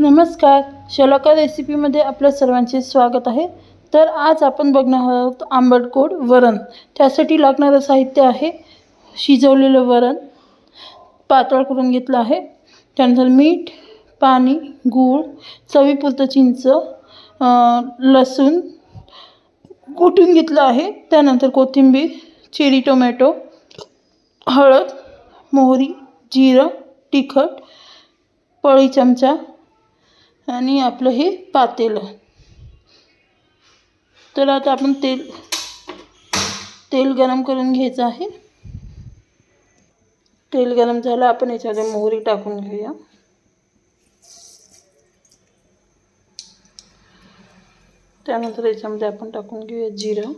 नमस्कार. शलोका रेसिपीमध्ये आपल्या सर्वांचे स्वागत आहे. तर आज आपण बघणार आहोत आंबटकोड वरण. त्यासाठी लागणारं साहित्य आहे शिजवलेलं वरण. पातळ करून घेतलं आहे. त्यानंतर मीठ पाणी गूळ चवीपुरतं चिंच लसूण कुटून घेतलं आहे. त्यानंतर कोथिंबीर चेरी टोमॅटो हळद मोहरी जिरं तिखट पळी चमचा आणि आपलं हे पातेलं. तर आता आपण तेल तेल गरम करून घ्यायचं आहे. तेल गरम झालं आपण याच्यामध्ये मोहरी टाकून घेऊया. त्यानंतर याच्यामध्ये आपण टाकून घेऊया जिरं.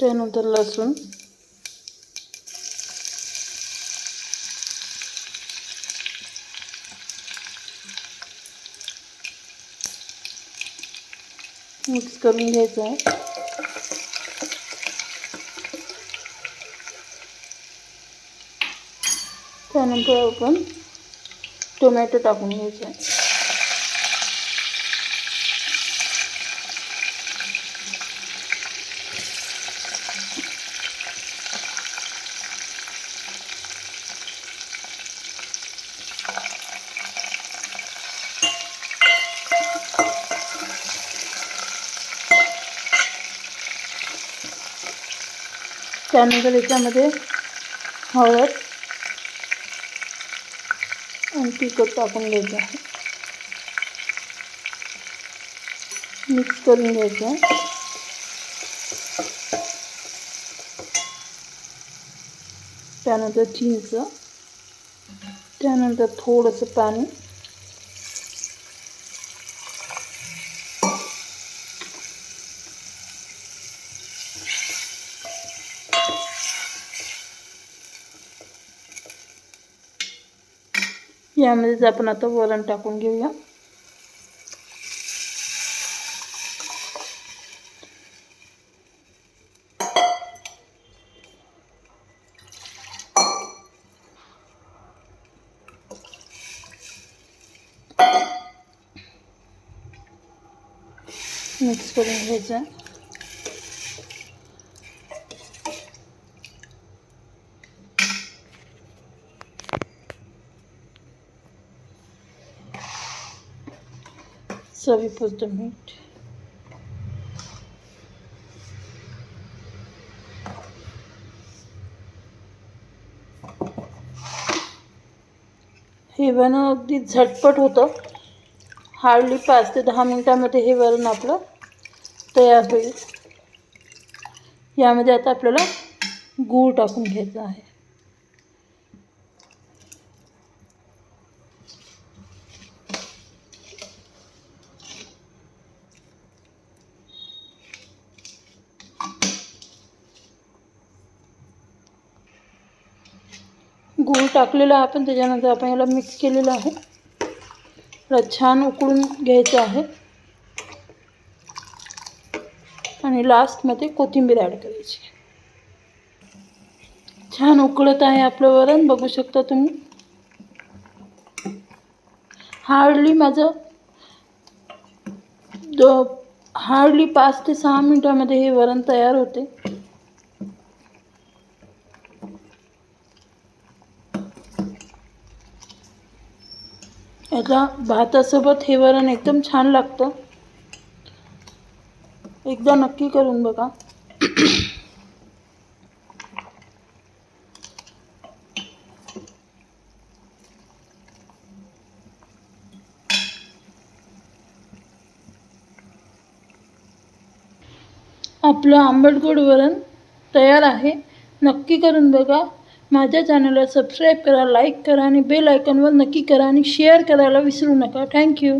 त्यानंतर लसूण. मिक्स करून घ्यायचं आहे त्यानंतर आपण टोमॅटो टाकून घ्यायचे आहे त्यानंतर याच्यामध्ये हळद आणि तिखट टाकून घ्यायचं आहे. मिक्स करून घ्यायचं आहे. त्यानंतर चिंच त्यानंतर थोडंसं पाणी. यामध्येच आपण आता वरण टाकून घेऊया. मिक्स करून घ्यायचं. चवीपुरतं मीठ हे वरण अगदी झटपट होतं. हार्डली पाच ते दहा मिनटामध्ये हे वरण आपलं तयार होईल. यामध्ये आता आपल्याला गूळ टाकून घ्यायचा आहे. गूळ टाकलेला आहे आपण त्याच्यानंतर आपण याला मिक्स केलेलं आहे. याला छान उकळून घ्यायचं आहे. आणि लास्टमध्ये कोथिंबीर ॲड करायची छान उकळत आहे आपलं वरण बघू शकता तुम्ही. हार्डली माझं द हार्डली पाच ते सहा मिनटामध्ये हे वरण तयार होते. याला भातासोबत हे वरण एकदम छान लागतं. एकदा नक्की करून बघा. आपलं आंबट गोड वरण तयार आहे. नक्की करून बघा. माझ्या चॅनलला सबस्क्राईब करा लाईक करा आणि बेल आयकॉनवर नक्की करा आणि शेअर करायला विसरू नका. थँक्यू